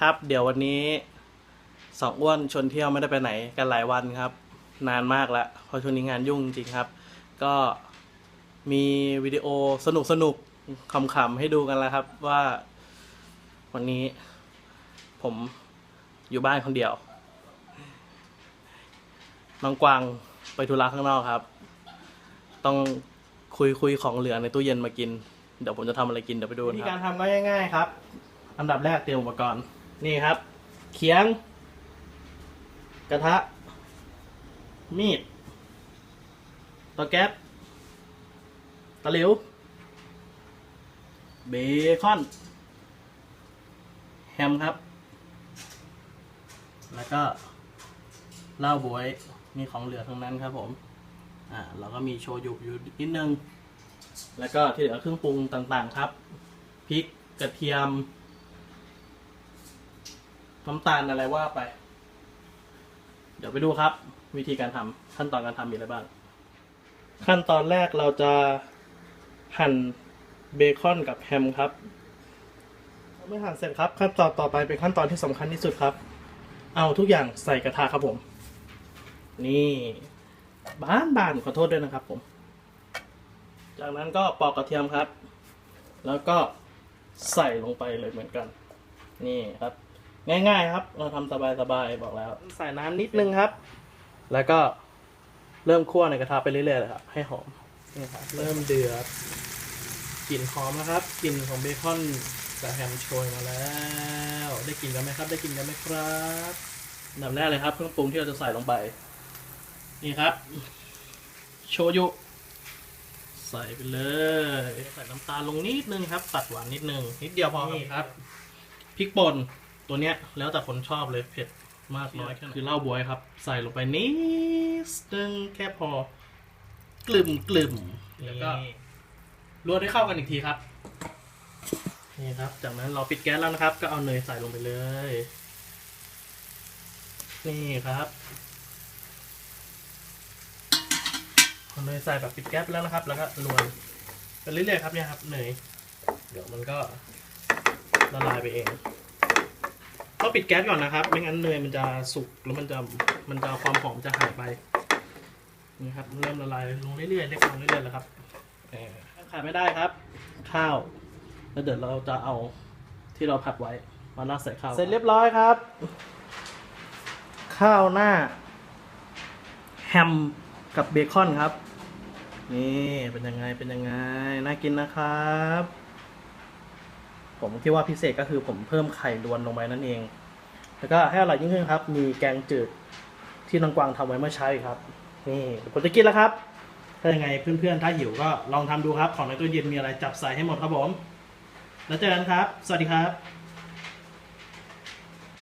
ครับ เดี๋ยววันนี้สองอ้วนชวนเที่ยวไม่ได้ไปไหนกันหลายวันครับ นานมากแล้วเพราะช่วงนี้งานยุ่งจริงครับ ก็มีวิดีโอสนุกสนุกขำๆให้ดูกันแล้วครับว่า วันนี้ผมอยู่บ้านคนเดียว น้องกวางไปธุระข้างนอกครับ ต้องคุยคุยของเหลือในตู้เย็นมากิน เดี๋ยวผมจะทำอะไรกินเดี๋ยวไปดูวิธีการทำก็ง่ายๆครับ อันดับแรกเตรียมอุปกรณ์ นี่ครับ เขียง กระทะ มีดตาแก๊สตะหลิว เบคอน แฮมครับ แล้วก็เหล้าบวย มีของเหลือทั้งนั้นครับผม อ่าแล้วก็มีโชยุอยู่นิดนึง แล้วก็ที่เหลือเครื่องปรุงต่างๆครับ พริก กระเทียม น้ำตาลอะไรว่าไป เดี๋ยวไปดูครับ วิธีการทำขั้นตอนการทำมีอะไรบ้าง ขั้นตอนแรกเราจะหั่นเบคอนกับแฮมครับเมื่อหั่นเสร็จครับ ขั้นตอนต่อไปเป็นขั้นตอนที่สำคัญที่สุดครับ เอาทุกอย่างใส่กระทะครับผม นี่บ้านบานขอโทษด้วยนะครับผม จากนั้นก็ปอกกระเทียมครับ แล้วก็ใส่ลงไปเลยเหมือนกัน นี่ครับ ง่ายๆครับ เราทำสบายๆบอกแล้ว ใส่น้ำนิดนึงครับ แล้วก็เริ่มคั่วในกระทะไปเรื่อยๆเลยครับ ให้หอมนี่ครับเริ่มเดือดกลิ่นหอมนะครับกลิ่นของเบคอนกับแฮมโชยมาแล้ว ได้กลิ่นกันไหมครับ ได้กลิ่นกันไหมครับอันดับแรกเลยครับเครื่องปรุงที่เราจะใส่ลงไป นี่ครับ โชยุใส่ไปเลย ใส่น้ำตาลลงนิดนึงครับ ตัดหวานนิดนึง นิดเดียวพอนี่ครับ พริกป่น ตัวเนี้ยแล้วแต่คนชอบเลยเผ็ดมากน้อยแค่ไหนคือเหล้าบวยครับ ใส่ลงไปนิดนึงแค่พอกลึมกลึมแล้วก็รวนให้เข้ากันอีกทีครับนี่ครับ จากนั้นเราปิดแก๊สแล้วนะครับ ก็เอาเนยใส่ลงไปเลย นี่ครับเอาเนยใส่แบบปิดแก๊สไปแล้วนะครับ แล้วก็รวนไปเรื่อยๆครับเนี่ยครับเนยเดี๋ยวมันก็ละลายไปเอง ต้องปิดแก๊สก่อนนะครับ ไม่งั้นเนยมันจะสุกแล้วมันจะมันจะความหอมจะหายไปนี่ครับเริ่มละลายลงเรื่อยๆเล็กลงเรื่อยๆแล้วครับเออขาดไม่ได้ครับ ข้าวแล้วเดี๋ยวเราจะเอาที่เราผัดไว้มาราดใส่ข้าวเสร็จเรียบร้อยครับ ข้าวหน้า แฮมกับเบคอนครับ นี่เป็นยังไงเป็นยังไงน่ากินนะครับ ผมคิดว่าพิเศษก็คือผมเพิ่มไข่รวนลงไปนั่นเอง แล้วก็ให้อร่อยยิ่งขึ้นครับ มีแกงจืดที่น้องกวางทำไว้เมื่อเช้าครับ นี่ผมจะกินแล้วครับ ถ้ายังไงเพื่อนๆ ถ้าหิวก็ลองทำดูครับ ของในตู้เย็นมีอะไรจับใส่ให้หมดครับผม แล้วเจอกันครับ สวัสดีครับ